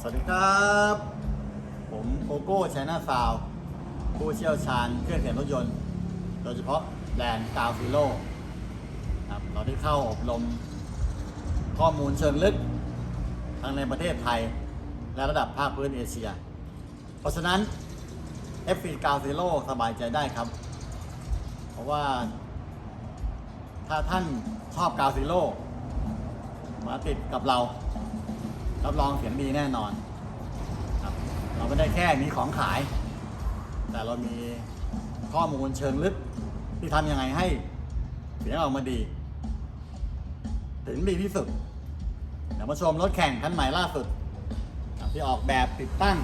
สวัสดีครับ ผมโกโก้ชัยนาซาวผู้เชี่ยวชาญเครื่องเสียงรถยนต์ โดยเฉพาะแบรนด์กาวฟิโลครับเราได้เข้าอบรมข้อมูลเชิงลึก ทั้งในประเทศไทย และระดับภาคพื้นเอเชีย เพราะฉะนั้น f อ g a l Zero สบายใจได้ครับ เพราะว่า ถ้าท่านชอบกาวซิโร่มาติดกับเรา รับรองเสียงดีแน่นอนครับเราไม่ได้แค่มีของขาย แต่เรามีข้อมูลเชิงลึกที่ทำยังไงให้เสียงออกมาดี ถึงดีที่สุด เดี๋ยวมาชมรถแข่งคันใหม่ล่าสุด ที่ออกแบบติดตั้ง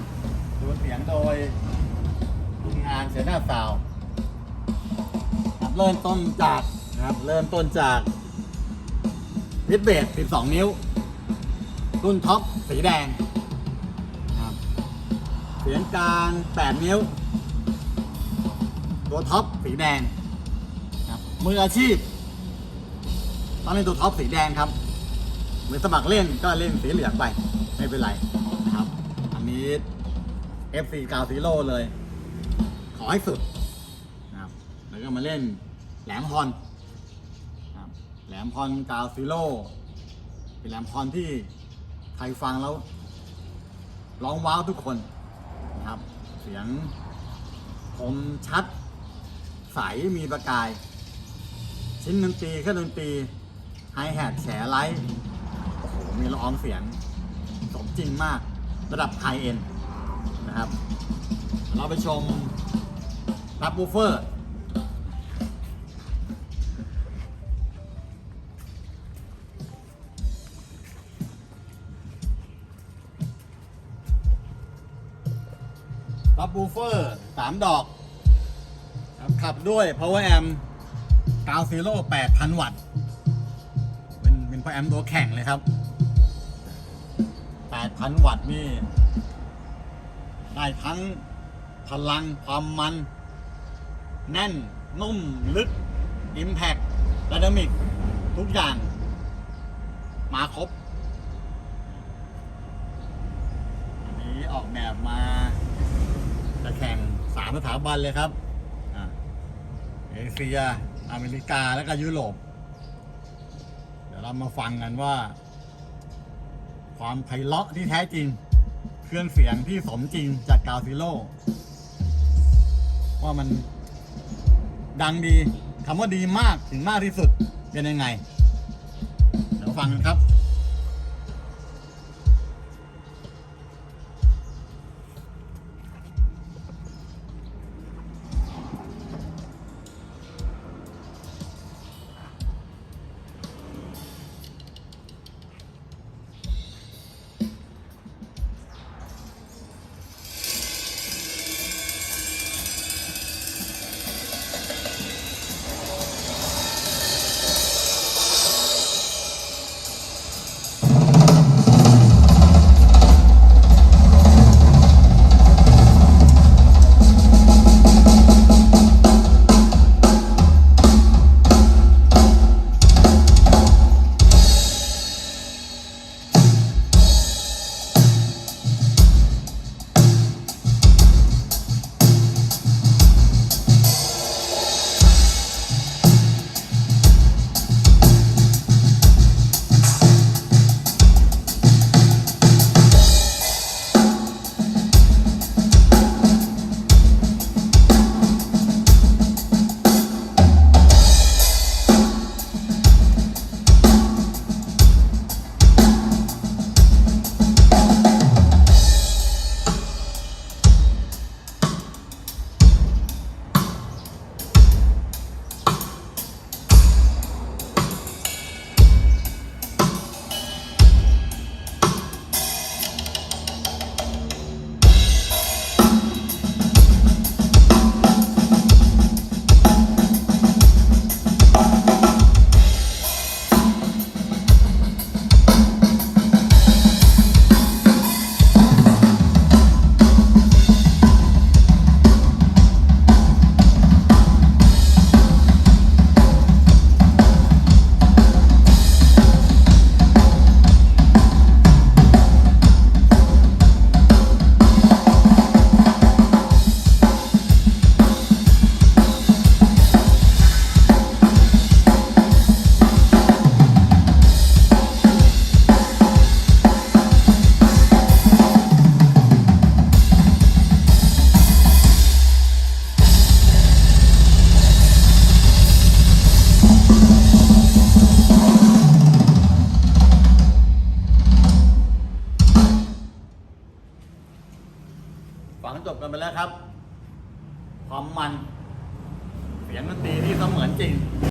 ดูเสียงโดยทีมงานเสียหน้าสาวครับเริ่มต้นจากนะครับเริ่มต้นจากวิดเบส12 นิ้ว รุ่นท็อปสีแดงครับเสียงกลาง8นิ้ว ตัวท็อปสีแดงครับมืออาชีพต้องเป็นตัวท็อปสีแดงครับมือสมัครเล่นก็เล่นสีเหลืองไป ไม่เป็นไรนะครับ อันนี้ FC กาวซีโร่เลย ขอให้สุดนะครับแล้วก็มาเล่นแหลมฮอนนะครับแหลมฮอนกาวซีโร่เป็นแหลมฮอนที่ ใครฟังแล้วร้องว้าวทุกคนนะครับ เสียงคมชัด ใสมีประกาย ชิ้นดนตรีเครื่องดนตรีไฮแฮทแฉไลท์โอ้โห มีละอองเสียงสมจริงมากระดับไฮเอ็นนะครับ เราไปชมรับบูเฟอร์ รับบูเฟอร์สามดอก ขับด้วย power amp 9 0 8,000 วัตต์ เป็นเป็น power amp ตัวแข่งเลยครับ 8,000 วัตต์นี่ ได้ทั้งพลังความมัน แน่น นุ่ม ลึก Impact Dynamic ทุกอย่าง มาครบ อันนี้ออกแบบมา จะแข่งสามสถาบันเลยครับอะเอเชียอเมริกาแล้วก็ยุโรป เดี๋ยวเรามาฟังกันว่า ความไพเราะที่แท้จริง เครื่องเสียงที่สมจริงจากกาวซิโลว่ามันดังดีคำว่าดีมากถึงมากที่สุดเป็นยังไง เดี๋ยวฟังกันครับ จบกันไปแล้วครับ ความมัน เสียงดนตรีที่เสมือนจริง